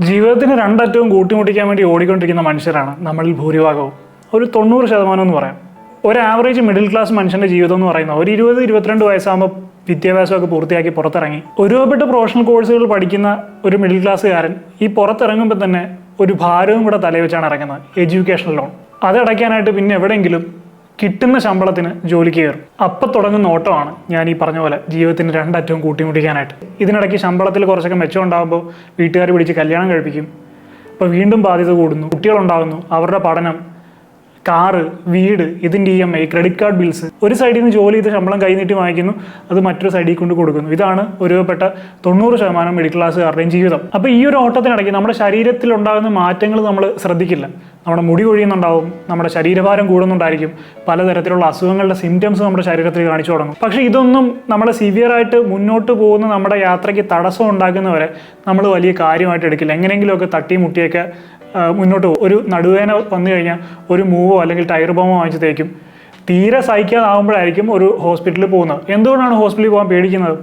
ജീവിതത്തിന് രണ്ടറ്റവും കൂട്ടിമുട്ടിക്കാൻ വേണ്ടി ഓടിക്കൊണ്ടിരിക്കുന്ന മനുഷ്യരാണ് നമ്മളിൽ ഭൂരിഭാഗവും. ഒരു തൊണ്ണൂറ് ശതമാനം എന്ന് പറയാം. ഒരു ആവറേജ് മിഡിൽ ക്ലാസ് മനുഷ്യന്റെ ജീവിതം എന്ന് പറയുന്നത് ഒരു ഇരുപത് ഇരുപത്തിരണ്ട് വയസ്സാകുമ്പോൾ വിദ്യാഭ്യാസമൊക്കെ പൂർത്തിയാക്കി പുറത്തിറങ്ങി. ഒരുപാട് പ്രൊഫഷണൽ കോഴ്സുകൾ പഠിക്കുന്ന ഒരു മിഡിൽ ക്ലാസ്സുകാരൻ ഈ പുറത്തിറങ്ങുമ്പോൾ തന്നെ ഒരു ഭാരവും കൂടെ തലയിൽ വെച്ചാണ് ഇറങ്ങുന്നത് എഡ്യൂക്കേഷൻ ലോൺ അതടയ്ക്കാനായിട്ട് പിന്നെ എവിടെയെങ്കിലും കിട്ടുന്ന ശമ്പളത്തിന് ജോലിക്ക് കയറും. അപ്പം തുടങ്ങുന്ന ഓട്ടമാണ് ഞാൻ ഈ പറഞ്ഞ പോലെ ജീവിതത്തിന് രണ്ടറ്റവും കൂട്ടിമുട്ടിക്കാനായിട്ട്. ഇതിനിടയ്ക്ക് ശമ്പളത്തിൽ കുറച്ചൊക്കെ മെച്ചം ഉണ്ടാകുമ്പോൾ വീട്ടുകാർ പിടിച്ച് കല്യാണം കഴിപ്പിക്കും. അപ്പോൾ വീണ്ടും ബാധ്യത കൂടുന്നു. കുട്ടികളുണ്ടാകുന്നു അവരുടെ പഠനം കാറ് വീട് ഇതിന്റെ E M I credit card bills. ഒരു സൈഡിൽ നിന്ന് ജോലി ചെയ്ത് ശമ്പളം കൈ വാങ്ങിക്കുന്നു. അത് മറ്റൊരു സൈഡിൽ കൊണ്ട് കൊടുക്കുന്നു. ഇതാണ് ഒരുപെട്ട തൊണ്ണൂറ് ശതമാനം മിഡിൽ ക്ലാസ്സുകാരുടെയും ജീവിതം. അപ്പോൾ ഈ ഒരു ഓട്ടത്തിനിടയ്ക്ക് നമ്മുടെ ശരീരത്തിൽ ഉണ്ടാകുന്ന മാറ്റങ്ങൾ നമ്മൾ ശ്രദ്ധിക്കില്ല. നമ്മുടെ മുടി കൊഴിയുന്നുണ്ടാവും നമ്മുടെ ശരീരഭാരം കൂടുന്നുണ്ടായിരിക്കും പലതരത്തിലുള്ള അസുഖങ്ങളുടെ സിംറ്റംസ് നമ്മുടെ ശരീരത്തിൽ കാണിച്ചു തുടങ്ങും. പക്ഷേ ഇതൊന്നും നമ്മളെ സിവിയറായിട്ട് മുന്നോട്ട് പോകുന്ന നമ്മുടെ യാത്രയ്ക്ക് തടസ്സം ഉണ്ടാക്കുന്നവരെ നമ്മൾ വലിയ കാര്യമായിട്ട് എടുക്കില്ല. എങ്ങനെയെങ്കിലുമൊക്കെ തട്ടി മുട്ടിയൊക്കെ മുന്നോട്ട് പോകും. ഒരു നടുവേന വന്നു കഴിഞ്ഞാൽ ഒരു മൂവോ അല്ലെങ്കിൽ ടയർ ബോമോ വാങ്ങിച്ച് തേക്കും. തീരെ സഹിക്കാതാവുമ്പോഴായിരിക്കും ഒരു ഹോസ്പിറ്റലിൽ പോകുന്നത്. എന്തുകൊണ്ടാണ് ഹോസ്പിറ്റലിൽ പോകാൻ പേടിക്കുന്നത്?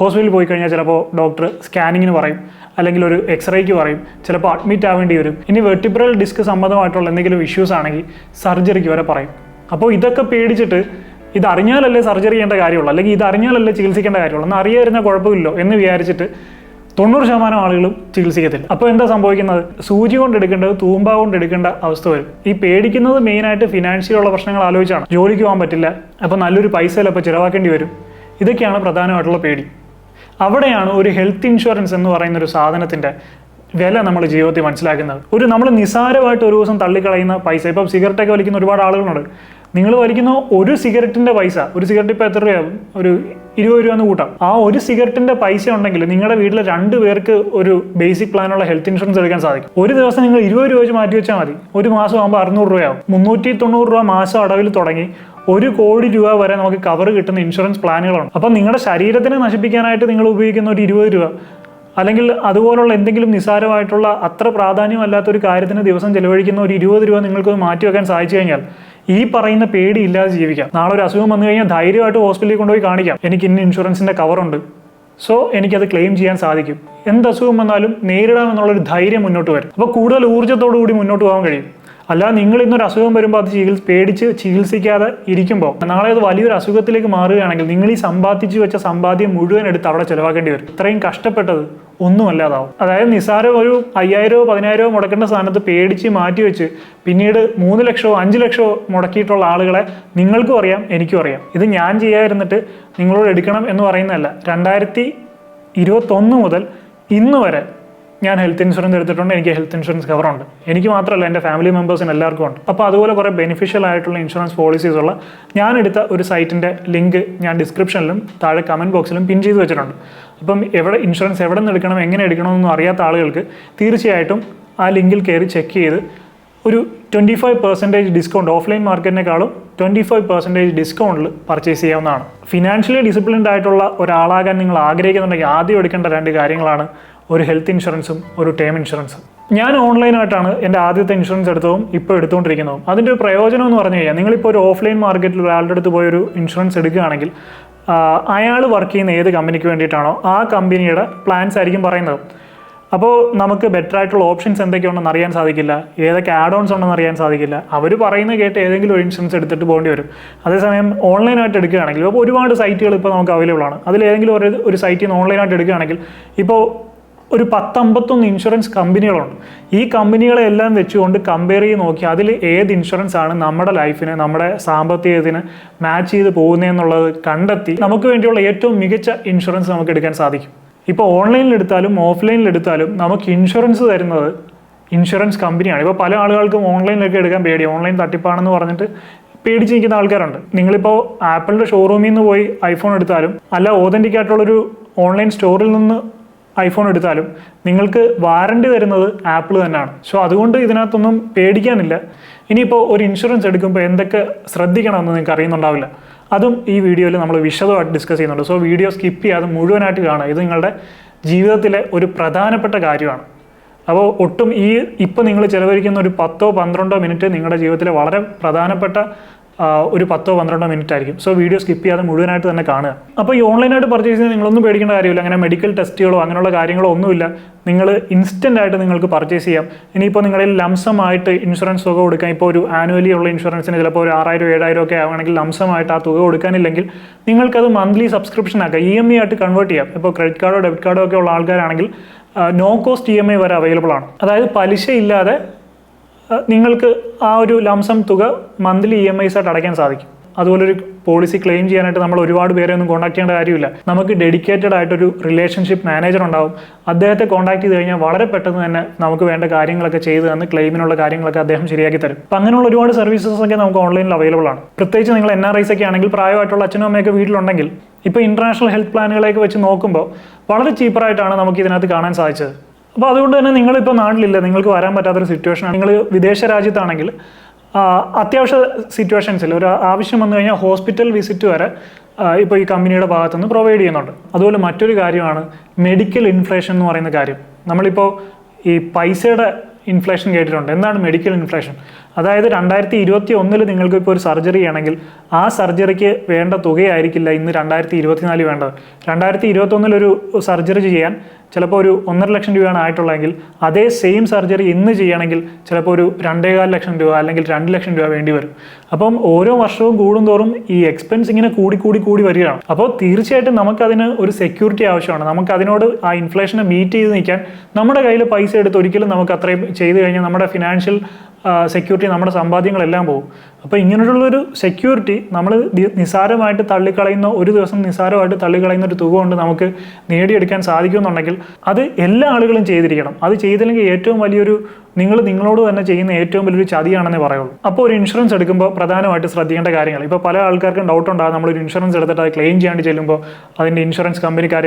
ഹോസ്പിറ്റലിൽ പോയി കഴിഞ്ഞാൽ ചിലപ്പോൾ ഡോക്ടർ സ്കാനിങ്ങിന് പറയും. അല്ലെങ്കിൽ ഒരു എക്സ്റേക്ക് പറയും ചിലപ്പോൾ അഡ്മിറ്റ് ആവേണ്ടി വരും. ഇനി വെർട്ടിബ്രൽ ഡിസ്ക് സംബന്ധമായിട്ടുള്ള എന്തെങ്കിലും ഇഷ്യൂസ് ആണെങ്കിൽ സർജറിക്ക് വരെ പറയും. അപ്പോൾ ഇതൊക്കെ പേടിച്ചിട്ട് ഇത് സർജറി ചെയ്യേണ്ട കാര്യമുള്ളൂ അല്ലെങ്കിൽ ഇത് അറിഞ്ഞാലല്ലേ ചികിത്സിക്കേണ്ട കാര്യമുള്ളൂ എന്ന് അറിയാതിരുന്ന കുഴപ്പമില്ലോ എന്ന് വിചാരിച്ചിട്ട് തൊണ്ണൂറ് ശതമാനം ആളുകളും ചികിത്സിക്കത്തില്ല. അപ്പോൾ എന്താ സംഭവിക്കുന്നത്? സൂചി കൊണ്ട് എടുക്കേണ്ടത് തൂമ്പ കൊണ്ട് എടുക്കേണ്ട അവസ്ഥ വരും. ഈ പേടിക്കുന്നത് മെയിനായിട്ട് ഫിനാൻഷ്യലുള്ള പ്രശ്നങ്ങൾ ആലോചിച്ചാണ്. ജോലിക്ക് പോകാൻ പറ്റില്ല അപ്പോൾ നല്ലൊരു പൈസ ചിലപ്പോൾ ചിലവാക്കേണ്ടി വരും. ഇതൊക്കെയാണ് പ്രധാനമായിട്ടുള്ള പേടി. അവിടെയാണ് ഒരു ഹെൽത്ത് ഇൻഷുറൻസ് എന്ന് പറയുന്ന ഒരു സാധനത്തിന്റെ വില നമ്മൾ ജീവിതത്തിൽ മനസ്സിലാക്കുന്നത്. ഒരു നമ്മൾ നിസാരമായിട്ട് ഒരു ദിവസം തള്ളിക്കളയുന്ന പൈസ. ഇപ്പം സിഗരറ്റൊക്കെ വലിക്കുന്ന ഒരുപാട് ആളുകളുണ്ട്. നിങ്ങൾ വലിക്കുന്ന ഒരു സിഗരറ്റിന്റെ പൈസ ഒരു സിഗരറ്റ് ഇപ്പോൾ എത്ര രൂപയാവും ഒരു ഇരുപത് രൂപ എന്ന് കൂട്ടാം. ആ ഒരു സിഗരറ്റിന്റെ പൈസ ഉണ്ടെങ്കിൽ നിങ്ങളുടെ വീട്ടിലെ രണ്ട് പേർക്ക് ഒരു ബേസിക് പ്ലാനുള്ള ഹെൽത്ത് ഇൻഷുറൻസ് എടുക്കാൻ സാധിക്കും. ഒരു ദിവസം നിങ്ങൾ ഇരുപത് രൂപ വെച്ച് മാറ്റി വെച്ചാൽ മതി. ഒരു മാസം ആകുമ്പോൾ അറുന്നൂറ് രൂപയാവും. മുന്നൂറ്റി തൊണ്ണൂറ് രൂപ മാസം അടവിൽ തുടങ്ങി. ഒരു കോടി രൂപ വരെ നമുക്ക് കവർ കിട്ടുന്ന ഇൻഷുറൻസ് പ്ലാനുകളുണ്ട് അപ്പം നിങ്ങളുടെ ശരീരത്തിനെ നശിപ്പിക്കാനായിട്ട് നിങ്ങൾ ഉപയോഗിക്കുന്ന ഒരു ഇരുപത് രൂപ അല്ലെങ്കിൽ അതുപോലുള്ള എന്തെങ്കിലും നിസ്സാരമായിട്ടുള്ള അത്ര പ്രാധാന്യമല്ലാത്ത ഒരു കാര്യത്തിന് ദിവസം ചെലവഴിക്കുന്ന ഒരു ഇരുപത് രൂപ നിങ്ങൾക്ക് മാറ്റി വെക്കാൻ സാധിച്ചു കഴിഞ്ഞാൽ ഈ പറയുന്ന പേടി ഇല്ലാതെ ജീവിക്കാം. നാളെ ഒരു അസുഖം വന്നു കഴിഞ്ഞാൽ ധൈര്യമായിട്ട് ഹോസ്പിറ്റലിൽ കൊണ്ടുപോയി കാണിക്കാം. എനിക്ക് ഇന്ന ഇൻഷുറൻസിന്റെ കവറുണ്ട് സോ എനിക്കത് ക്ലെയിം ചെയ്യാൻ സാധിക്കും. എന്ത് അസുഖം വന്നാലും നേരിടാമെന്നുള്ളൊരു ധൈര്യം മുന്നോട്ട് വരും. അപ്പോൾ കൂടുതൽ ഊർജത്തോടു കൂടി മുന്നോട്ട് പോകാൻ കഴിയും. അല്ലാതെ നിങ്ങൾ ഇന്നൊരു അസുഖം വരുമ്പോൾ അത് ചികിത്സ പേടിച്ച് ചികിത്സിക്കാതെ ഇരിക്കുമ്പോൾ നാളെ അത് വലിയൊരു അസുഖത്തിലേക്ക് മാറുകയാണെങ്കിൽ നിങ്ങൾ ഈ സമ്പാദിച്ചു വെച്ച സമ്പാദ്യം മുഴുവൻ എടുത്ത് അവിടെ ചിലവാക്കേണ്ടി വരും. ഇത്രയും കഷ്ടപ്പെട്ടത് ഒന്നുമല്ലാതാവും. അതായത് നിസ്സാരം ഒരു അയ്യായിരമോ പതിനായിരമോ മുടക്കേണ്ട സ്ഥാനത്ത് പേടിച്ച് മാറ്റി വെച്ച് പിന്നീട് മൂന്ന് ലക്ഷമോ അഞ്ച് ലക്ഷമോ മുടക്കിയിട്ടുള്ള ആളുകളെ നിങ്ങൾക്കും അറിയാം എനിക്കും അറിയാം. ഇത് ഞാൻ ചെയ്യാതിരുന്നിട്ട് നിങ്ങളോട് എടുക്കണം എന്ന് പറയുന്നതല്ല. രണ്ടായിരത്തി ഇരുപത്തൊന്ന് മുതൽ ഇന്ന് വരെ ഞാൻ ഹെൽത്ത് ഇൻഷുറൻസ് എടുത്തിട്ടുണ്ട് എനിക്ക് ഹെൽത്ത് ഇൻഷുറൻസ് കവർ ഉണ്ട്. എനിക്ക് മാത്രമല്ല എന്റെ ഫാമിലി മെമ്പേഴ്സിന് എല്ലാവർക്കും ഉണ്ട്. അപ്പോൾ അതുപോലെ കുറേ ബെനിഫിഷ്യൽ ആയിട്ടുള്ള ഇൻഷുറൻസ് പോളിസീസ് ഉള്ള ഞാൻ എടുത്ത ഒരു സൈറ്റിന്റെ ലിങ്ക് ഞാൻ ഡിസ്ക്രിപ്ഷനിലും താഴെ കമന്റ് ബോക്സിലും പിൻ ചെയ്ത് വെച്ചിട്ടുണ്ട്. അപ്പം എവിടെ ഇൻഷുറൻസ് എവിടെ നിന്ന് എടുക്കണം എങ്ങനെ എടുക്കണമെന്നൊന്നും അറിയാത്ത ആളുകൾക്ക് തീർച്ചയായിട്ടും ആ ലിങ്കിൽ കയറി ചെക്ക് ചെയ്ത് ഒരു twenty five percentage discount offline മാർക്കറ്റിനേക്കാളും twenty five percentage ഡിസ്കൗണ്ടിൽ പർച്ചേസ് ചെയ്യാവുന്നതാണ്. ഫിനാൻഷ്യലി ഡിസിപ്ലിൻഡ് ആയിട്ടുള്ള ഒരാളാകാൻ നിങ്ങൾ ആഗ്രഹിക്കുന്നുണ്ടെങ്കിൽ ആദ്യം എടുക്കേണ്ട രണ്ട് കാര്യങ്ങളാണ് ഒരു ഹെൽത്ത് ഇൻഷുറൻസും ഒരു ടേം ഇൻഷുറൻസും ഞാൻ ഓൺലൈനായിട്ടാണ് എന്റെ ആദ്യത്തെ ഇൻഷുറൻസ് എടുത്തതും ഇപ്പോൾ എടുത്തുകൊണ്ടിരിക്കുന്നതും. അതിന്റെ ഒരു പ്രയോജനം എന്ന് പറഞ്ഞു കഴിഞ്ഞാൽ നിങ്ങളിപ്പോൾ ഒരു ഓഫ്ലൈൻ മാർക്കറ്റിൽ ഒരാളുടെ അടുത്ത് പോയി ഒരു ഇൻഷുറൻസ് എടുക്കുകയാണെങ്കിൽ അയാൾ വർക്ക് ചെയ്യുന്ന ഏത് കമ്പനിക്ക് വേണ്ടിയിട്ടാണോ ആ കമ്പനിയുടെ പ്ലാൻസ് ആയിരിക്കും പറയുന്നത്. അപ്പോൾ നമുക്ക് ബെറ്റർ ആയിട്ടുള്ള ഓപ്ഷൻസ് എന്തൊക്കെയുണ്ടെന്ന് അറിയാൻ സാധിക്കില്ല. ഏതൊക്കെ ആഡ് ഓൺസ് ഉണ്ടെന്ന് അറിയാൻ സാധിക്കില്ല. അവർ പറയുന്നത് കേട്ട് ഏതെങ്കിലും ഒരു ഇൻഷുറൻസ് എടുത്തിട്ട് പോകേണ്ടി വരും. അതേസമയം ഓൺലൈനായിട്ട് എടുക്കുകയാണെങ്കിൽ ഇപ്പോൾ ഒരുപാട് സൈറ്റുകൾ ഇപ്പോൾ നമുക്ക് അവൈലബിൾ ആണ്. അതിൽ ഏതെങ്കിലും ഒരു ഒരു സൈറ്റിൽ നിന്ന് ഓൺലൈനായിട്ട് എടുക്കുകയാണെങ്കിൽ ഇപ്പോൾ ഒരു പത്തമ്പത്തൊന്ന് ഇൻഷുറൻസ് കമ്പനികളുണ്ട് ഈ കമ്പനികളെല്ലാം വെച്ചുകൊണ്ട് കമ്പയർ ചെയ്ത് നോക്കി അതിൽ ഏത് ഇൻഷുറൻസ് ആണ് നമ്മുടെ ലൈഫിന് നമ്മുടെ സാമ്പത്തികത്തിന് മാച്ച് ചെയ്ത് പോകുന്നതെന്നുള്ളത് കണ്ടെത്തി നമുക്ക് വേണ്ടിയുള്ള ഏറ്റവും മികച്ച ഇൻഷുറൻസ് നമുക്ക് എടുക്കാൻ സാധിക്കും. ഇപ്പോൾ ഓൺലൈനിൽ എടുത്താലും ഓഫ്ലൈനിൽ എടുത്താലും നമുക്ക് ഇൻഷുറൻസ് തരുന്നത് ഇൻഷുറൻസ് കമ്പനിയാണ് ഇപ്പോൾ പല ആളുകൾക്കും ഓൺലൈനിലൊക്കെ എടുക്കാൻ പേടി. ഓൺലൈൻ തട്ടിപ്പാണെന്ന് പറഞ്ഞിട്ട് പേടിച്ച് നിൽക്കുന്ന ആൾക്കാരുണ്ട്. നിങ്ങളിപ്പോൾ ആപ്പിളിന്റെ ഷോറൂമിൽ നിന്ന് പോയി ഐഫോൺ എടുത്താലും അല്ല ഓതന്റിക് ആയിട്ടുള്ളൊരു ഓൺലൈൻ സ്റ്റോറിൽ നിന്ന് ഐഫോൺ എടുത്താലും നിങ്ങൾക്ക് വാറണ്ടി തരുന്നത് ആപ്പിൾ തന്നെയാണ്. സോ അതുകൊണ്ട് ഇതിനകത്തൊന്നും പേടിക്കാനില്ല. ഇനിയിപ്പോൾ ഒരു ഇൻഷുറൻസ് എടുക്കുമ്പോൾ എന്തൊക്കെ ശ്രദ്ധിക്കണമെന്ന് നിങ്ങൾക്ക് അറിയുന്നുണ്ടാവില്ല. അതും ഈ വീഡിയോയിൽ നമ്മൾ വിശദമായിട്ട് ഡിസ്കസ് ചെയ്യുന്നുണ്ട്. സോ വീഡിയോ സ്കിപ്പ് ചെയ്യാതെ മുഴുവനായിട്ട് കാണുക. ഇത് നിങ്ങളുടെ ജീവിതത്തിലെ ഒരു പ്രധാനപ്പെട്ട കാര്യമാണ്. അപ്പോൾ ഒട്ടും ഈ ഇപ്പം നിങ്ങൾ ചിലവഴിക്കുന്ന ഒരു പത്തോ പന്ത്രണ്ടോ മിനിറ്റ് നിങ്ങളുടെ ജീവിതത്തിലെ വളരെ പ്രധാനപ്പെട്ട ഒരു പത്തോ പന്ത്രണ്ടോ മിനിറ്റ് ആയിരിക്കും. സോ വീഡിയോ സ്കിപ്പ് ചെയ്യാതെ മുഴുവനായിട്ട് തന്നെ കാണുക. അപ്പോൾ ഈ ഓൺലൈനായിട്ട് പർച്ചേസ് ചെയ്യുന്നത് നിങ്ങളൊന്നും പേടിക്കേണ്ട കാര്യമില്ല. അങ്ങനെ മെഡിക്കൽ ടെസ്റ്റുകളോ അങ്ങനെയുള്ള കാര്യങ്ങളോ ഒന്നുമില്ല. നിങ്ങൾ ഇൻസ്റ്റന്റ് ആയിട്ട് നിങ്ങൾക്ക് പർച്ചേസ് ചെയ്യാം. ഇനിയിപ്പോൾ നിങ്ങളിൽ ലംസമായിട്ട് ഇൻഷുറൻസ് തുക കൊടുക്കാൻ ഇപ്പോൾ ഒരു ആനുവലി ഉള്ള ഇൻഷുറൻസിന് ചിലപ്പോൾ ഒരു ആറായിരം ഏഴായിരം ഒക്കെ ആവുകയാണെങ്കിൽ ലംസമായിട്ട് ആ തുക കൊടുക്കാനില്ലെങ്കിൽ നിങ്ങൾക്കത് മന്ത്ലി സബ്സ്ക്രിപ്ഷൻ ആക്കാം. ഇ എം ഐ ആയിട്ട് കൺവേർട്ട് ചെയ്യാം. ഇപ്പോൾ ക്രെഡിറ്റ് കാർഡോ ഡെബിറ്റ് കാർഡോ ഒക്കെ ഉള്ള ആൾക്കാരാണെങ്കിൽ no cost E M I വരെ അവൈലബിൾ ആണ്. അതായത് പലിശ ഇല്ലാതെ നിങ്ങൾക്ക് ആ ഒരു ലംസം തുക മന്ത്ലി ഇ എം ഐസ് ആയിട്ട് അടയ്ക്കാൻ സാധിക്കും. അതുപോലെ ഒരു പോളിസി ക്ലെയിം ചെയ്യാനായിട്ട് നമ്മൾ ഒരുപാട് പേരെ ഒന്നും കോൺടാക്ട് ചെയ്യേണ്ട കാര്യമില്ല. നമുക്ക് ഡെഡിക്കേറ്റഡ് ആയിട്ടൊരു റിലേഷൻഷിപ്പ് മാനേജർ ഉണ്ടാവും. അദ്ദേഹത്തെ കോൺടാക്ട് ചെയ്ത് കഴിഞ്ഞാൽ വളരെ പെട്ടെന്ന് തന്നെ നമുക്ക് വേണ്ട കാര്യങ്ങളൊക്കെ ചെയ്തു തന്ന് ക്ലെയിമിനുള്ള കാര്യങ്ങളൊക്കെ അദ്ദേഹം ശരിയാക്കി തരും. അപ്പം അങ്ങനെയുള്ള ഒരുപാട് സർവീസസ് ഒക്കെ നമുക്ക് ഓൺലൈനിൽ അവൈലബിൾ ആണ്. പ്രത്യേകിച്ച് നിങ്ങൾ എൻ ആർ ഐസ് ഒക്കെ ആണെങ്കിൽ പ്രായമായിട്ടുള്ള അച്ഛനും അമ്മയൊക്കെ വീട്ടിലുണ്ടെങ്കിൽ ഇപ്പോൾ ഇന്റർനാഷണൽ ഹെൽത്ത് പ്ലാനുകളെയൊക്കെ വെച്ച് നോക്കുമ്പോൾ വളരെ ചീപ്പറായിട്ടാണ് നമുക്ക് ഇതിനകത്ത് കാണാൻ സാധിച്ചത്. അപ്പോൾ അതുകൊണ്ട് തന്നെ നിങ്ങളിപ്പോൾ നാട്ടിലില്ല. നിങ്ങൾക്ക് വരാൻ പറ്റാത്തൊരു സിറ്റുവേഷനാണ് നിങ്ങൾ വിദേശ രാജ്യത്താണെങ്കിൽ അത്യാവശ്യ സിറ്റുവേഷൻസിൽ ഒരു ആവശ്യം വന്നു കഴിഞ്ഞാൽ ഹോസ്പിറ്റൽ വിസിറ്റ് വരെ ഇപ്പോൾ ഈ കമ്പനിയുടെ ഭാഗത്തുനിന്ന് പ്രൊവൈഡ് ചെയ്യുന്നുണ്ട്. അതുപോലെ മറ്റൊരു കാര്യമാണ് മെഡിക്കൽ ഇൻഫ്ലേഷൻ എന്ന് പറയുന്ന കാര്യം. നമ്മളിപ്പോൾ ഈ പൈസയുടെ ഇൻഫ്ലേഷൻ കേട്ടിട്ടുണ്ട്. എന്താണ് മെഡിക്കൽ ഇൻഫ്ലേഷൻ അതായത് രണ്ടായിരത്തി ഇരുപത്തി ഒന്നിൽ നിങ്ങൾക്ക് ഇപ്പോൾ ഒരു സർജറി ആണെങ്കിൽ ആ സർജറിക്ക് വേണ്ട തുകയായിരിക്കില്ല ഇന്ന് രണ്ടായിരത്തി ഇരുപത്തിനാല് വേണ്ടത്. രണ്ടായിരത്തി ഇരുപത്തൊന്നിലൊരു സർജറി ചെയ്യാൻ ചിലപ്പോൾ ഒരു ഒന്നര ലക്ഷം രൂപയാണ് ആയിട്ടുള്ളതെങ്കിൽ അതേ സെയിം സർജറി ഇന്ന് ചെയ്യണമെങ്കിൽ ചിലപ്പോൾ ഒരു രണ്ടേകാൽ ലക്ഷം രൂപ അല്ലെങ്കിൽ രണ്ട് ലക്ഷം രൂപ വേണ്ടി വരും. അപ്പം ഓരോ വർഷവും കൂടുന്തോറും ഈ എക്സ്പെൻസ് ഇങ്ങനെ കൂടി കൂടി കൂടി വരികയാണ്. അപ്പോൾ തീർച്ചയായിട്ടും നമുക്കതിന് ഒരു സെക്യൂരിറ്റി ആവശ്യമാണ്. നമുക്ക് അതിനോട് ആ ഇൻഫ്ലേഷനെ മീറ്റ് ചെയ്ത് നിൽക്കാൻ നമ്മുടെ കയ്യിൽ പൈസ എടുത്ത് ഒരിക്കലും നമുക്ക് അത്രയും ചെയ്തു കഴിഞ്ഞാൽ നമ്മുടെ ഫിനാൻഷ്യൽ സെക്യൂരിറ്റി നമ്മുടെ സമ്പാദ്യങ്ങളെല്ലാം പോകും. അപ്പോൾ ഇങ്ങനെയുള്ളൊരു സെക്യൂരിറ്റി നമ്മൾ നിസാരമായിട്ട് തള്ളിക്കളയുന്ന ഒരു ദിവസം നിസാരമായിട്ട് തള്ളിക്കളയുന്ന ഒരു തുക കൊണ്ട് നമുക്ക് നേടിയെടുക്കാൻ സാധിക്കുമെന്നുണ്ടെങ്കിൽ അത് എല്ലാ ആളുകളും ചെയ്തിരിക്കണം. അത് ചെയ്തില്ലെങ്കിൽ ഏറ്റവും വലിയൊരു നിങ്ങൾ നിങ്ങളോട് തന്നെ ചെയ്യുന്ന ഏറ്റവും വലിയൊരു ചതിയാണെന്നേ പറയുള്ളൂ. അപ്പോൾ ഒരു ഇൻഷുറൻസ് എടുക്കുമ്പോൾ പ്രധാനമായിട്ട് ശ്രദ്ധിക്കേണ്ട കാര്യങ്ങൾ. ഇപ്പോൾ പല ആൾക്കാർക്കും ഡൗട്ട് ഉണ്ടാകും. നമ്മളൊരു ഇൻഷുറൻസ് എടുത്തിട്ട് അത് ക്ലെയിം ചെയ്യാണ്ട് ചെല്ലുമ്പോൾ അതിന്റെ ഇൻഷുറൻസ് കമ്പനിക്കാർ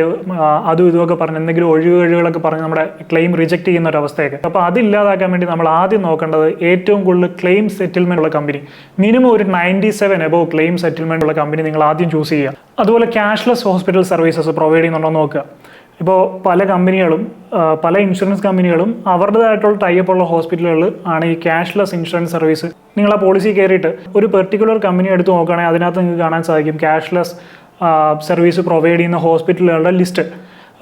അതും ഇതുമൊക്കെ പറഞ്ഞ് എന്തെങ്കിലും ഒഴിവുകഴിവുകളൊക്കെ പറഞ്ഞ് നമ്മുടെ ക്ലെയിം റിജക്റ്റ് ചെയ്യുന്ന ഒരു അവസ്ഥയൊക്കെ. അപ്പോൾ അതില്ലാതാക്കാൻ വേണ്ടി നമ്മൾ ആദ്യം നോക്കേണ്ടത് ഏറ്റവും കൂടുതൽ ക്ലെയിം സെറ്റിൽമെന്റ് ഉള്ള കമ്പനി മിനിമം ഒരു ninety seven above claim settlement ഉള്ള കമ്പനി നിങ്ങൾ ആദ്യം ചൂസ് ചെയ്യുക. അതുപോലെ ക്യാഷ്ലെസ് ഹോസ്പിറ്റൽ സർവീസസ് പ്രൊവൈഡ് ചെയ്യുന്നുണ്ടോ നോക്കുക. ഇപ്പോൾ പല കമ്പനികളും പല ഇൻഷുറൻസ് കമ്പനികളും അവരുടേതായിട്ടുള്ള ടൈപ്പ് ഉള്ള ഹോസ്പിറ്റലുകൾ ആണ് ഈ ക്യാഷ്ലെസ് ഇൻഷുറൻസ് സർവീസ് നിങ്ങൾ ആ പോളിസി കയറിയിട്ട് ഒരു പെർട്ടിക്കുലർ കമ്പനി എടുത്ത് നോക്കുകയാണെങ്കിൽ അതിനകത്ത് നിങ്ങൾക്ക് കാണാൻ സാധിക്കും ക്യാഷ്ലെസ് സർവീസ് പ്രൊവൈഡ് ചെയ്യുന്ന ഹോസ്പിറ്റലുകളുടെ ലിസ്റ്റ്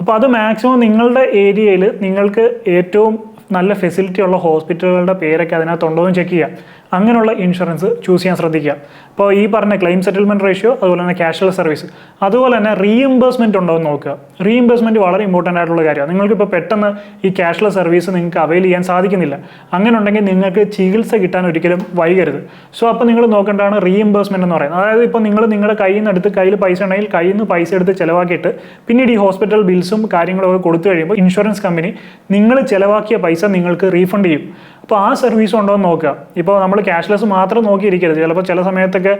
അപ്പോൾ അത് മാക്സിമം നിങ്ങളുടെ ഏരിയയിൽ നിങ്ങൾക്ക് ഏറ്റവും നല്ല ഫെസിലിറ്റി ഉള്ള ഹോസ്പിറ്റലുകളുടെ പേരൊക്കെ അതിനകത്തുണ്ടോ എന്ന് ചെക്ക് ചെയ്യുക. അങ്ങനെയുള്ള ഇൻഷുറൻസ് ചൂസ് ചെയ്യാൻ ശ്രദ്ധിക്കുക. അപ്പോൾ ഈ പറഞ്ഞ ക്ലെയിം സെറ്റിൽമെന്റ് റേഷ്യോ അതുപോലെ തന്നെ ക്യാഷ്ലെസ് സർവീസ് അതുപോലെ തന്നെ റീഇംബേഴ്സ്മെന്റ് ഉണ്ടോ എന്ന് നോക്കുക. റീഇംബേഴ്സ്മെന്റ് വളരെ ഇമ്പോർട്ടന്റ് ആയിട്ടുള്ള കാര്യമാണ്. നിങ്ങൾക്കിപ്പോൾ പെട്ടെന്ന് ഈ ക്യാഷ്ലെസ് സർവീസ് നിങ്ങൾക്ക് അവൈൽ ചെയ്യാൻ സാധിക്കുന്നില്ല. അങ്ങനെ ഉണ്ടെങ്കിൽ നിങ്ങൾക്ക് ചികിത്സ കിട്ടാൻ ഒരിക്കലും വൈകരുത്. സോ അപ്പോൾ നിങ്ങൾ നോക്കേണ്ടതാണ് റീഇംബേഴ്സ്മെന്റ് എന്ന് പറയുന്നത്. അതായത് ഇപ്പോൾ നിങ്ങൾ നിങ്ങളുടെ കയ്യിൽ നിന്ന് എടുത്ത് കയ്യിൽ പൈസ ഉണ്ടെങ്കിൽ കയ്യിൽ നിന്ന് പൈസ എടുത്ത് ചിലവാക്കിയിട്ട് പിന്നീട് ഈ ഹോസ്പിറ്റൽ ബിൽസും കാര്യങ്ങളൊക്കെ കൊടുത്തു കഴിയുമ്പോൾ ഇൻഷുറൻസ് കമ്പനി നിങ്ങൾ ചിലവാക്കിയ പൈസ നിങ്ങൾക്ക് റീഫണ്ട് ചെയ്യും. അപ്പോൾ ആ സർവീസ് ഉണ്ടോ എന്ന് നോക്കുക. ഇപ്പോൾ നമ്മൾ ക്യാഷ്ലെസ് മാത്രം നോക്കിയിരിക്കരുത്. ചിലപ്പോൾ ചില സമയത്തൊക്കെ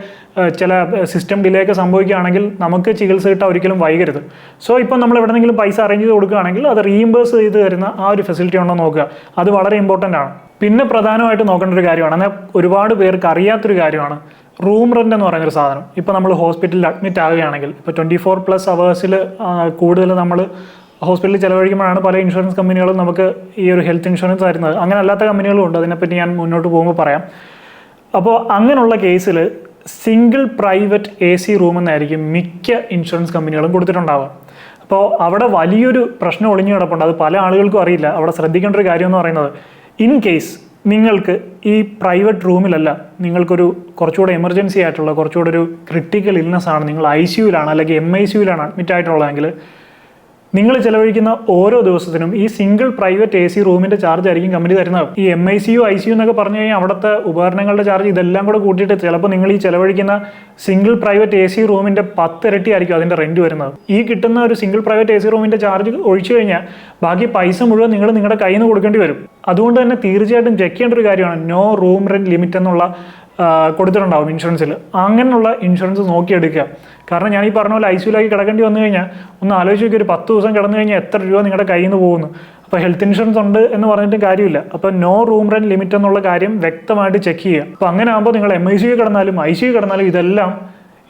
ചില സിസ്റ്റം ഡിലേ ഒക്കെ സംഭവിക്കുകയാണെങ്കിൽ നമുക്ക് ചികിത്സ കിട്ടാൻ ഒരിക്കലും വൈകരുത്. സോ ഇപ്പോൾ നമ്മൾ എവിടെയെങ്കിലും പൈസ അറേഞ്ച് ചെയ്ത് കൊടുക്കുകയാണെങ്കിൽ അത് റീഇംബേഴ്സ് ചെയ്ത് തരുന്ന ആ ഒരു ഫെസിലിറ്റി ഉണ്ടോ നോക്കുക. അത് വളരെ ഇമ്പോർട്ടന്റ് ആണ്. പിന്നെ പ്രധാനമായിട്ട് നോക്കേണ്ട ഒരു കാര്യമാണ്. എന്നാൽ ഒരുപാട് പേർക്ക് അറിയാത്തൊരു കാര്യമാണ്. റൂം റെന്റ് എന്ന് പറയുന്നൊരു സാധനം. ഇപ്പോൾ നമ്മൾ ഹോസ്പിറ്റലിൽ അഡ്മിറ്റ് ആവുകയാണെങ്കിൽ ഇപ്പോൾ ട്വന്റി ഫോർ പ്ലസ് അവേഴ്സിൽ കൂടുതൽ നമ്മൾ ഹോസ്പിറ്റലിൽ ചിലവഴിക്കുമ്പോഴാണ് പല ഇൻഷുറൻസ് കമ്പനികളും നമുക്ക് ഈ ഒരു ഹെൽത്ത് ഇൻഷുറൻസ് തരുന്നത്. അങ്ങനെ അല്ലാത്ത കമ്പനികളും ഉണ്ട്. അതിനെപ്പറ്റി ഞാൻ മുന്നോട്ട് പോകുമ്പോൾ പറയാം. അപ്പോൾ അങ്ങനെയുള്ള കേസിൽ single private A C room എന്നായിരിക്കും മിക്ക ഇൻഷുറൻസ് കമ്പനികളും കൊടുത്തിട്ടുണ്ടാവുക. അപ്പോൾ അവിടെ വലിയൊരു പ്രശ്നം ഒളിഞ്ഞു കിടപ്പുണ്ട്. അത് പല ആളുകൾക്കും അറിയില്ല. അവിടെ ശ്രദ്ധിക്കേണ്ട ഒരു കാര്യം എന്ന് പറയുന്നത് ഇൻ കേസ് നിങ്ങൾക്ക് ഈ പ്രൈവറ്റ് റൂമിലല്ല നിങ്ങൾക്കൊരു കുറച്ചുകൂടെ എമർജൻസി ആയിട്ടുള്ള കുറച്ചുകൂടെ ഒരു ക്രിട്ടിക്കൽ ഇൽനെസ് ആണ് നിങ്ങൾ ഐ സിയുലാണ് അല്ലെങ്കിൽ എം ഐ സിയുലാണ് അഡ്മിറ്റ് ആയിട്ടുള്ളതെങ്കിൽ നിങ്ങൾ ചെലവഴിക്കുന്ന ഓരോ ദിവസത്തിനും ഈ സിംഗിൾ പ്രൈവറ്റ് എ സി റൂമിന്റെ ചാർജ് ആയിരിക്കും കമ്പനി തരുന്നത്. ഈ M I C U I C U എന്നൊക്കെ പറഞ്ഞു കഴിഞ്ഞാൽ അവിടുത്തെ ഉപകരണങ്ങളുടെ ചാർജ് ഇതെല്ലാം കൂടെ കൂട്ടിയിട്ട് ചിലപ്പോൾ നിങ്ങൾ ഈ ചെലവഴിക്കുന്ന സിംഗിൾ പ്രൈവറ്റ് എ സി റൂമിന്റെ പത്തിരട്ടി ആയിരിക്കും അതിന്റെ റെന്റ് വരുന്നത്. ഈ കിട്ടുന്ന ഒരു സിംഗിൾ പ്രൈവറ്റ് എ സി റൂമിന്റെ ചാർജ് ഒഴിച്ചു കഴിഞ്ഞാൽ ബാക്കി പൈസ മുഴുവൻ നിങ്ങൾ നിങ്ങളുടെ കയ്യിൽ നിന്ന് കൊടുക്കേണ്ടി വരും. അതുകൊണ്ട് തന്നെ തീർച്ചയായിട്ടും ചെക്ക് ചെയ്യേണ്ട ഒരു കാര്യമാണ്. നോ റൂം റെന്റ് ലിമിറ്റ് എന്നുള്ള കൊടുത്തിട്ടുണ്ടാവും ഇൻഷുറൻസിൽ അങ്ങനെയുള്ള ഇൻഷുറൻസ് നോക്കിയെടുക്കുക. കാരണം ഞാൻ ഈ പറഞ്ഞ പോലെ ഐ സിയിലേക്ക് കിടക്കേണ്ടി വന്നു കഴിഞ്ഞാൽ ഒന്ന് ആലോചിച്ച് നോക്കി ഒരു പത്ത് ദിവസം കിടന്നു കഴിഞ്ഞാൽ എത്ര രൂപ നിങ്ങളുടെ കയ്യിൽ നിന്ന് പോകുന്നു. അപ്പോൾ ഹെൽത്ത് ഇൻഷുറൻസ് ഉണ്ട് എന്ന് പറഞ്ഞിട്ട് കാര്യമില്ല. അപ്പോൾ നോ റൂം റെന്റ് ലിമിറ്റ് എന്നുള്ള കാര്യം വ്യക്തമായിട്ട് ചെക്ക് ചെയ്യുക. അപ്പോൾ അങ്ങനെ ആകുമ്പോൾ നിങ്ങൾ എം ഐ സി കിടന്നാലും ഐ സി കിടന്നാലും ഇതെല്ലാം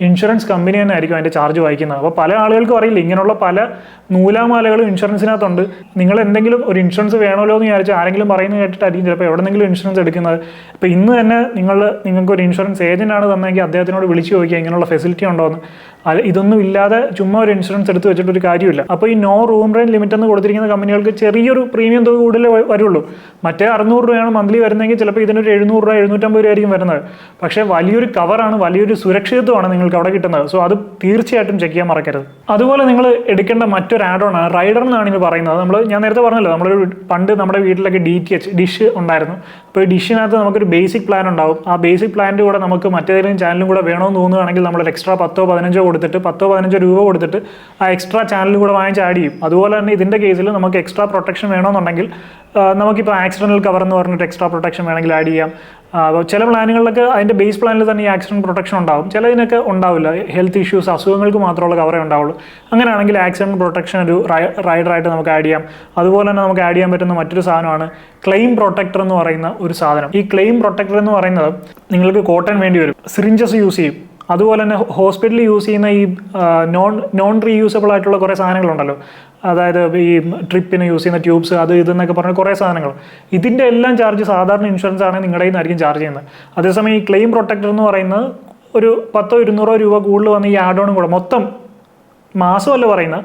ഇൻഷുറൻസ് കമ്പനി തന്നെ ആയിരിക്കും അതിന്റെ ചാർജ് വായിക്കുന്നത്. അപ്പോൾ പല ആളുകൾക്കും അറിയില്ല. ഇങ്ങനെയുള്ള പല നൂലാമാലകളും ഇൻഷുറൻസിനകത്തുണ്ട് നിങ്ങൾ എന്തെങ്കിലും ഒരു ഇൻഷുറൻസ് വേണമല്ലോ എന്ന് വിചാരിച്ച് ആരെങ്കിലും പറയുന്നത് കേട്ടിട്ടായിരിക്കും ചിലപ്പോൾ എവിടെന്നെങ്കിലും ഇൻഷുറൻസ് എടുക്കുന്നത്. അപ്പോൾ ഇന്ന് തന്നെ നിങ്ങൾ നിങ്ങൾക്ക് ഒരു ഇൻഷുറൻസ് ഏജന്റ് ആണ് തന്നെങ്കിൽ അദ്ദേഹത്തിനോട് വിളിച്ചു നോക്കിയാൽ ഇങ്ങനെയുള്ള ഫെസിലിറ്റി ഉണ്ടോ എന്ന് അത് ഇതൊന്നും ഇല്ലാതെ ചുമ്മാ ഒരു ഇൻഷുറൻസ് എടുത്ത് വെച്ചിട്ട് ഒരു കാര്യമില്ല. അപ്പോൾ ഈ നോ റൂം റെയിൻ ലിമിറ്റ് എന്ന് കൊടുത്തിരിക്കുന്ന കമ്പനികൾക്ക് ചെറിയൊരു പ്രീമിയം തുക കൂടുതൽ വരുള്ളൂ. മറ്റേ അറുന്നൂറ് രൂപയാണ് മന്ത്ലി വരുന്നതെങ്കിൽ ചിലപ്പോൾ ഇതിനൊരു എഴുന്നൂറ് രൂപ എഴുന്നൂറ്റമ്പത് രൂപ ആയിരിക്കും വരുന്നത്. പക്ഷേ വലിയൊരു കവറാണ് വലിയൊരു സുരക്ഷിതത്വമാണ് നിങ്ങൾക്ക് അവിടെ കിട്ടുന്നത്. സോ അത് തീർച്ചയായിട്ടും ചെക്ക് ചെയ്യാൻ മറക്കരുത്. അതുപോലെ നിങ്ങൾ എടുക്കേണ്ട മറ്റൊരു ആഡ് ഓണാണ് റൈഡർ എന്നാണ് ഇത് പറയുന്നത്. നമ്മൾ ഞാൻ നേരത്തെ പറഞ്ഞല്ലോ നമ്മളൊരു പണ്ട് നമ്മുടെ വീട്ടിലൊക്കെ ഡി ടി എച്ച് ഡിഷ് ഉണ്ടായിരുന്നു. അപ്പോൾ ഈ ഡിഷിനകത്ത് നമുക്കൊരു ബേസിക് പ്ലാൻ ഉണ്ടാവും. ആ ബേസിക് പ്ലാനിന്റെ കൂടെ നമുക്ക് മറ്റേതെങ്കിലും ചാനലും കൂടെ വേണമെന്ന് തോന്നുകയാണെങ്കിൽ നമ്മളൊരു എക്സ്ട്രാ പത്തോ പതിനഞ്ചോ കൊടുത്തിട്ട് പത്തോ പതിനഞ്ചോ രൂപ കൊടുത്തിട്ട് ആ എക്സ്ട്രാ ചാനൽ കൂടെ വാങ്ങിച്ച് ആഡ് ചെയ്യും. അതുപോലെ തന്നെ ഇതിന്റെ കേസിൽ നമുക്ക് എക്സ്ട്രാ പ്രൊട്ടക്ഷൻ വേണമെന്നുണ്ടെങ്കിൽ നമുക്കിപ്പോൾ ആക്സിഡന്റൽ കവർ എന്ന് പറഞ്ഞിട്ട് എക്സ്ട്രാ പ്രൊട്ടക്ഷൻ വേണമെങ്കിൽ ആഡ് ചെയ്യാം. ചില പ്ലാനുകളിലൊക്കെ അതിന്റെ ബേസ് പ്ലാനിൽ തന്നെ ഈ ആക്സിഡന്റ് പ്രൊട്ടക്ഷൻ ഉണ്ടാവും. ചിലതിനൊക്കെ ഉണ്ടാവില്ല. ഹെൽത്ത് ഇഷ്യൂസ് അസുഖങ്ങൾക്ക് മാത്രമുള്ള കവറേ ഉണ്ടാവുള്ളൂ. അങ്ങനെയാണെങ്കിൽ ആക്സിഡന്റ് പ്രൊട്ടക്ഷൻ ഒരു റൈഡറായിട്ട് നമുക്ക് ആഡ് ചെയ്യാം. അതുപോലെ തന്നെ നമുക്ക് ആഡ് ചെയ്യാൻ പറ്റുന്ന മറ്റൊരു സാധനമാണ് ക്ലെയിം പ്രൊട്ടക്ടർ എന്ന് പറയുന്ന ഒരു സാധനം. ഈ ക്ലെയിം പ്രൊട്ടക്ടർ എന്ന് പറയുന്നത് നിങ്ങൾക്ക് കോട്ടൺ വേണ്ടി വരും. സിറിഞ്ചസ് യൂസ് ചെയ്യും. അതുപോലെ തന്നെ ഹോസ്പിറ്റലിൽ യൂസ് ചെയ്യുന്ന ഈ നോൺ നോൺ റീയൂസബിൾ ആയിട്ടുള്ള കുറേ സാധനങ്ങളുണ്ടല്ലോ. അതായത് ഈ ട്രിപ്പിന് യൂസ് ചെയ്യുന്ന ട്യൂബ്സ് അത് ഇതെന്നൊക്കെ പറഞ്ഞ കുറേ സാധനങ്ങൾ. ഇതിന്റെ എല്ലാം ചാർജ് സാധാരണ ഇൻഷുറൻസ് ആണെങ്കിൽ നിങ്ങളുടെ നിന്നായിരിക്കും ചാർജ് ചെയ്യുന്നത്. അതേസമയം ഈ ക്ലെയിം പ്രൊട്ടക്ടർ എന്ന് പറയുന്നത് ഒരു പത്തോ ഇരുന്നൂറോ രൂപ കൂടുതൽ വന്ന് ഈ ആഡ് ഓണും കൂടെ മൊത്തം മാസമല്ല പറയുന്നത്.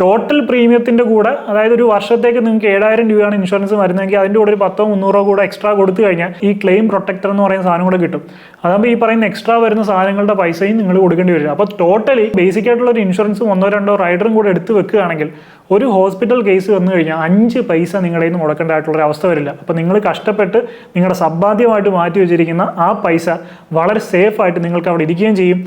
ടോട്ടൽ പ്രീമിയത്തിന്റെ കൂടെ അതായത് ഒരു വർഷത്തേക്ക് നിങ്ങൾക്ക് ഏഴായിരം രൂപയാണ് ഇൻഷുറൻസ് വരുന്നതെങ്കിൽ അതിന്റെ കൂടെ ഒരു പത്തോ മുന്നൂറോ കൂടെ എക്സ്ട്രാ കൊടുത്തു കഴിഞ്ഞാൽ ഈ ക്ലെയിം പ്രൊട്ടക്ടർ എന്ന് പറയുന്ന സാധനം കൂടെ കിട്ടും. അതാകുമ്പോൾ ഈ പറയുന്ന എക്സ്ട്രാ വരുന്ന സാധനങ്ങളുടെ പൈസയും നിങ്ങൾ കൊടുക്കേണ്ടി വരും. അപ്പോൾ ടോട്ടലി ബേസിക് ആയിട്ടുള്ള ഒരു ഇൻഷുറൻസും ഒന്നോ രണ്ടോ റൈഡറും കൂടെ എടുത്ത് വെക്കുകയാണെങ്കിൽ ഒരു ഹോസ്പിറ്റൽ കേസ് വന്നു കഴിഞ്ഞാൽ അഞ്ച് പൈസ നിങ്ങളുടെ നിന്ന് മുടക്കേണ്ടതായിട്ടുള്ള ഒരു അവസ്ഥ വരില്ല. അപ്പോൾ നിങ്ങൾ കഷ്ടപ്പെട്ട് നിങ്ങളുടെ സമ്പാദ്യമായിട്ട് മാറ്റി വെച്ചിരിക്കുന്ന ആ പൈസ വളരെ സേഫായിട്ട് നിങ്ങൾക്ക് അവിടെ ഇരിക്കുകയും ചെയ്യും.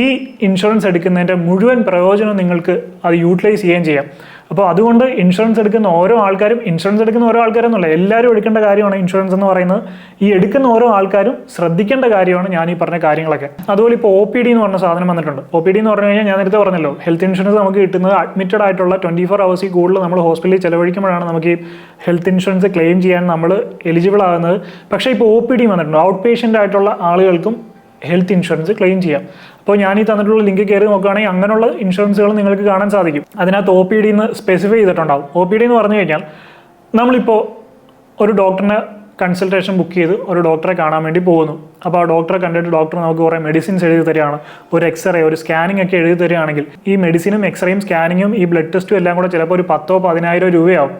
ഈ ഇൻഷുറൻസ് എടുക്കുന്നതിന്റെ മുഴുവൻ പ്രയോജനം നിങ്ങൾക്ക് അത് യൂട്ടിലൈസ് ചെയ്യുകയും ചെയ്യാം. അപ്പോൾ അതുകൊണ്ട് ഇൻഷുറൻസ് എടുക്കുന്ന ഓരോ ആൾക്കാരും ഇൻഷുറൻസ് എടുക്കുന്ന ഓരോ ആൾക്കാരെന്നല്ല എല്ലാവരും എടുക്കേണ്ട കാര്യമാണ് ഇൻഷുറൻസ് എന്ന് പറയുന്നത്. ഈ എടുക്കുന്ന ഓരോ ആൾക്കാരും ശ്രദ്ധിക്കേണ്ട കാര്യമാണ് ഞാൻ ഈ പറഞ്ഞ കാര്യങ്ങളൊക്കെ. അതുപോലെ ഇപ്പോൾ ഒ പി ഡി എന്ന് പറഞ്ഞ സാധനം വന്നിട്ടുണ്ട്. ഒ പി ഡി എന്ന് പറഞ്ഞു കഴിഞ്ഞാൽ ഞാൻ നേരത്തെ പറഞ്ഞല്ലോ ഹെൽത്ത് ഇൻഷുറൻസ് നമുക്ക് കിട്ടുന്നത് അഡ്മിറ്റഡ് ആയിട്ടുള്ള ട്വന്റി ഫോർ അവേഴ്സിൽ കൂടുതൽ നമ്മൾ ഹോസ്പിറ്റലിൽ ചിലവഴിക്കുമ്പോഴാണ് നമുക്ക് ഈ ഹെൽത്ത് ഇൻഷുറൻസ് ക്ലെയിം ചെയ്യാൻ നമ്മൾ എലിജിബിൾ ആകുന്നത്. പക്ഷേ ഇപ്പോൾ ഒ പി ഡി വന്നിട്ടുണ്ട്. ഔട്ട് പേഷ്യന്റ് ആയിട്ടുള്ള ആളുകൾക്കും ഹെൽത്ത് ഇൻഷുറൻസ് ക്ലെയിം ചെയ്യാം. അപ്പോൾ ഞാൻ ഈ തന്നിട്ടുള്ള ലിങ്ക് കയറി നോക്കുകയാണെങ്കിൽ അങ്ങനെയുള്ള ഇൻഷുറൻസുകൾ നിങ്ങൾക്ക് കാണാൻ സാധിക്കും. അതിനകത്ത് ഒ പി ഡി എന്ന് സ്പെസിഫൈ ചെയ്തിട്ടുണ്ടാവും. ഒ പി ഡി എന്ന് പറഞ്ഞു കഴിഞ്ഞാൽ നമ്മളിപ്പോൾ ഒരു ഡോക്ടറിനെ കൺസൾട്ടേഷൻ ബുക്ക് ചെയ്ത് ഒരു ഡോക്ടറെ കാണാൻ വേണ്ടി പോകുന്നു. അപ്പോൾ ആ ഡോക്ടറെ കണ്ടിട്ട് ഡോക്ടർ നമുക്ക് കുറേ മെഡിസിൻസ് എഴുതി തരികയാണ്. ഒരു എക്സ്റേ ഒരു സ്കാനിംഗ് ഒക്കെ എഴുതി തരികയാണെങ്കിൽ ഈ മെഡിസിനും എക്സ്റേയും സ്കാനിങ്ങും ഈ ബ്ലഡ് ടെസ്റ്റും എല്ലാം കൂടെ ചിലപ്പോൾ ഒരു പത്തോ പതിനായിരം രൂപയാവും.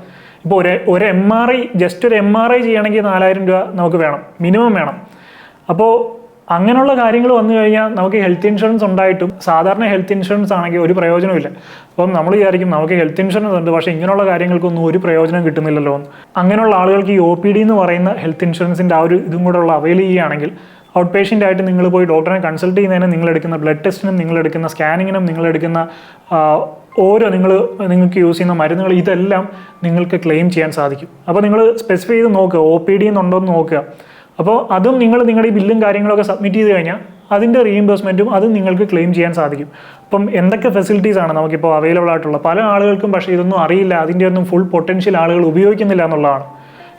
ഇപ്പോൾ ഒരു ഒരു എം ആർ ഐ ജസ്റ്റ് ഒരു എം ആർ ഐ ചെയ്യണമെങ്കിൽ നാലായിരം രൂപ നമുക്ക് വേണം. മിനിമം വേണം. അപ്പോൾ അങ്ങനെയുള്ള കാര്യങ്ങൾ വന്നു കഴിഞ്ഞാൽ നമുക്ക് ഹെൽത്ത് ഇൻഷുറൻസ് ഉണ്ടായിട്ടും സാധാരണ ഹെൽത്ത് ഇൻഷുറൻസ് ആണെങ്കിൽ ഒരു പ്രയോജനമില്ല അപ്പം നമ്മൾ വിചാരിക്കും നമുക്ക് ഹെൽത്ത് ഇൻഷുറൻസ് ഉണ്ട് പക്ഷേ ഇങ്ങനെയുള്ള കാര്യങ്ങൾക്കൊന്നും ഒരു പ്രയോജനം കിട്ടുന്നില്ലല്ലോ അങ്ങനെയുള്ള ആളുകൾക്ക് ഈ ഒ പി ഡി എന്ന് പറയുന്ന ഹെൽത്ത് ഇൻഷുറൻസിന്റെ ആ ഒരു ഇതും കൂടെ ഉള്ള അവൈൽ ചെയ്യുകയാണെങ്കിൽ ഔട്ട് പേഷ്യന്റ് ആയിട്ട് നിങ്ങൾ പോയി ഡോക്ടറെ കൺസൾട്ട് ചെയ്യുന്നതിന് നിങ്ങൾ എടുക്കുന്ന ബ്ലഡ് ടെസ്റ്റിനും നിങ്ങൾ എടുക്കുന്ന സ്കാനിങ്ങിനും നിങ്ങൾ എടുക്കുന്ന ഓരോ നിങ്ങൾ നിങ്ങൾക്ക് യൂസ് ചെയ്യുന്ന മരുന്നുകൾ ഇതെല്ലാം നിങ്ങൾക്ക് ക്ലെയിം ചെയ്യാൻ സാധിക്കും. അപ്പോൾ നിങ്ങൾ സ്പെസിഫൈ ചെയ്ത് നോക്കുക ഒ പി ഡി എന്നുണ്ടോ എന്ന് നോക്കുക. അപ്പോൾ അതും നിങ്ങൾ നിങ്ങളുടെ ഈ ബില്ലും കാര്യങ്ങളൊക്കെ സബ്മിറ്റ് ചെയ്ത് കഴിഞ്ഞാൽ അതിന്റെ റീഇംബേഴ്സ്മെന്റും അതും നിങ്ങൾക്ക് ക്ലെയിം ചെയ്യാൻ സാധിക്കും. അപ്പം എന്തൊക്കെ ഫെസിലിറ്റീസ് ആണ് നമുക്കിപ്പോൾ അവൈലബിൾ ആയിട്ടുള്ളത്? പല ആളുകൾക്കും പക്ഷേ ഇതൊന്നും അറിയില്ല. അതിന്റെ ഒന്നും ഫുൾ പൊട്ടൻഷ്യൽ ആളുകൾ ഉപയോഗിക്കുന്നില്ല എന്നുള്ളതാണ്.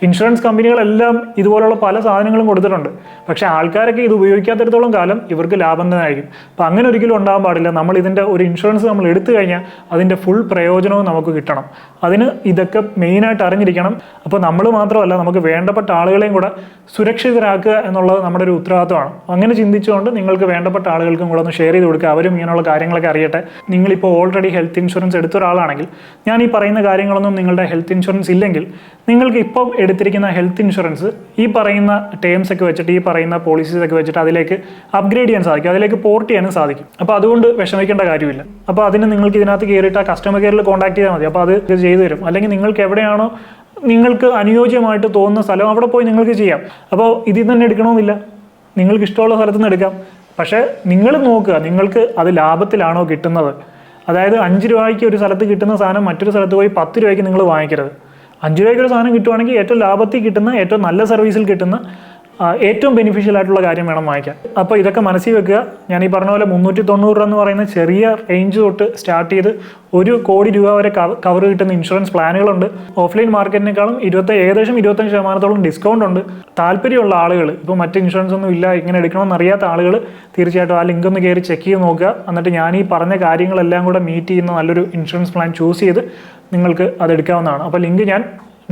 ഇൻഷുറൻസ് കമ്പനികളെല്ലാം ഇതുപോലുള്ള പല സാധനങ്ങളും കൊടുത്തിട്ടുണ്ട്. പക്ഷേ ആൾക്കാരൊക്കെ ഇത് ഉപയോഗിക്കാത്തിടത്തോളം കാലം ഇവർക്ക് ലാഭം തന്നെ ആയിരിക്കും. അപ്പം അങ്ങനെ ഒരിക്കലും ഉണ്ടാകാൻ പാടില്ല. നമ്മൾ ഇതിന്റെ ഒരു ഇൻഷുറൻസ് നമ്മൾ എടുത്തു കഴിഞ്ഞാൽ അതിന്റെ ഫുൾ പ്രയോജനവും നമുക്ക് കിട്ടണം. അതിന് ഇതൊക്കെ മെയിനായിട്ട് അറിഞ്ഞിരിക്കണം. അപ്പോൾ നമ്മൾ മാത്രമല്ല നമുക്ക് വേണ്ടപ്പെട്ട ആളുകളെയും കൂടെ സുരക്ഷിതരാക്കുക എന്നുള്ളത് നമ്മുടെ ഒരു ഉത്തരവാദിത്തമാണ് അങ്ങനെ ചിന്തിച്ചുകൊണ്ട് നിങ്ങൾക്ക് വേണ്ടപ്പെട്ട ആളുകൾക്കും കൂടെ ഒന്ന് ഷെയർ ചെയ്ത് കൊടുക്കുക. അവരും ഇങ്ങനെയുള്ള കാര്യങ്ങളൊക്കെ അറിയട്ടെ. നിങ്ങളിപ്പോൾ ഓൾറെഡി ഹെൽത്ത് ഇൻഷുറൻസ് എടുത്ത ഒരാളാണെങ്കിൽ ഞാൻ ഈ പറയുന്ന കാര്യങ്ങളൊന്നും നിങ്ങളുടെ ഹെൽത്ത് ഇൻഷുറൻസ് ഇല്ലെങ്കിൽ നിങ്ങൾക്ക് ഇപ്പം എടുത്തിരിക്കുന്ന ഹെൽത്ത് ഇൻഷുറൻസ് ഈ പറയുന്ന ടേംസ് ഒക്കെ വെച്ചിട്ട് ഈ പറയുന്ന പോളിസീസ് ഒക്കെ വെച്ചിട്ട് അതിലേക്ക് അപ്ഗ്രേഡ് ചെയ്യാൻ സാധിക്കും. അതിലേക്ക് പോർട്ട് ചെയ്യാനും സാധിക്കും. അപ്പോൾ അതുകൊണ്ട് വിഷമിക്കേണ്ട കാര്യമില്ല. അപ്പോൾ അതിന് നിങ്ങൾക്ക് ഇതിനകത്ത് കയറിയിട്ട് ആ കസ്റ്റമർ കെയറിൽ കോൺടാക്ട് ചെയ്താൽ മതി. അപ്പോൾ അത് ചെയ്തു തരും. അല്ലെങ്കിൽ നിങ്ങൾക്ക് എവിടെയാണോ നിങ്ങൾക്ക് അനുയോജ്യമായിട്ട് തോന്നുന്ന സ്ഥലം അവിടെ പോയി നിങ്ങൾക്ക് ചെയ്യാം. അപ്പോൾ ഇതിൽ തന്നെ എടുക്കണമെന്നില്ല. നിങ്ങൾക്ക് ഇഷ്ടമുള്ള സ്ഥലത്ത് നിന്ന് എടുക്കാം. പക്ഷേ നിങ്ങൾ നോക്കുക. നിങ്ങൾക്ക് അത് ലാഭത്തിലാണോ കിട്ടുന്നത്? അതായത് അഞ്ച് രൂപയ്ക്ക് ഒരു സ്ഥലത്ത് കിട്ടുന്ന സാധനം മറ്റൊരു സ്ഥലത്ത് പോയി പത്ത് രൂപയ്ക്ക് നിങ്ങൾ വാങ്ങിക്കരുത്. അഞ്ച് രൂപയ്ക്കൊരു സാധനം കിട്ടുവാണെങ്കിൽ ഏറ്റവും ലാഭത്തിൽ കിട്ടുന്ന ഏറ്റവും നല്ല സർവീസിൽ കിട്ടുന്ന ഏറ്റവും ബെനിഫിഷ്യൽ ആയിട്ടുള്ള കാര്യം വേണം വാങ്ങിക്കാൻ. അപ്പോൾ ഇതൊക്കെ മനസ്സിൽ വെക്കുക. ഞാൻ ഈ പറഞ്ഞ പോലെ മുന്നൂറ്റി തൊണ്ണൂറ് എന്ന് പറയുന്ന ചെറിയ റേഞ്ച് തൊട്ട് സ്റ്റാർട്ട് ചെയ്ത് ഒരു കോടി രൂപ വരെ കവർ കിട്ടുന്ന ഇൻഷുറൻസ് പ്ലാനുകളുണ്ട് ഓഫ്ലൈൻ മാർക്കറ്റിനേക്കാളും ഇരുപത്തി ഏകദേശം ഇരുപത്തഞ്ച് ശതമാനത്തോളം ഡിസ്കൗണ്ട് ഉണ്ട്. താല്പര്യമുള്ള ആളുകൾ ഇപ്പോൾ മറ്റ് ഇൻഷുറൻസ് ഒന്നും ഇല്ല ഇങ്ങനെ എടുക്കണമെന്ന് അറിയാത്ത ആളുകൾ തീർച്ചയായിട്ടും ആ ലിങ്ക് ഒന്ന് കയറി ചെക്ക് ചെയ്ത് നോക്കുക. എന്നിട്ട് ഞാൻ ഈ പറഞ്ഞ കാര്യങ്ങളെല്ലാം കൂടെ മീറ്റ് ചെയ്യുന്ന നല്ലൊരു ഇൻഷുറൻസ് പ്ലാൻ ചൂസ് ചെയ്ത് നിങ്ങൾക്ക് അത് എടുക്കാവുന്നതാണ്. അപ്പോൾ ലിങ്ക് ഞാൻ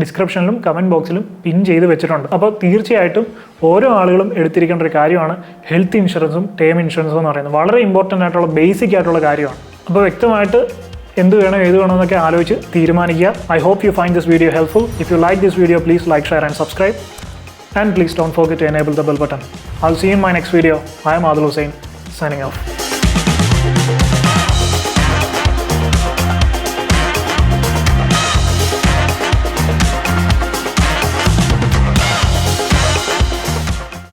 ഡിസ്ക്രിപ്ഷനിലും കമന്റ് ബോക്സിലും പിൻ ചെയ്ത് വെച്ചിട്ടുണ്ട്. അപ്പോൾ തീർച്ചയായിട്ടും ഓരോ ആളുകളും എടുത്തിരിക്കേണ്ട ഒരു കാര്യമാണ് ഹെൽത്ത് ഇൻഷുറൻസും ടേം ഇൻഷുറൻസും എന്ന് പറയുന്നത്. വളരെ ഇമ്പോർട്ടന്റ് ആയിട്ടുള്ള ബേസിക് ആയിട്ടുള്ള കാര്യമാണ്. അപ്പോൾ വ്യക്തമായിട്ട് എന്ത് വേണം ഏത് വേണം എന്നൊക്കെ ആലോചിച്ച് തീരുമാനിക്കുക. I hope you find this video helpful if you like this video please like share and subscribe and please don't forget to enable the bell button I see in my next video I'm Adul Hussain signing off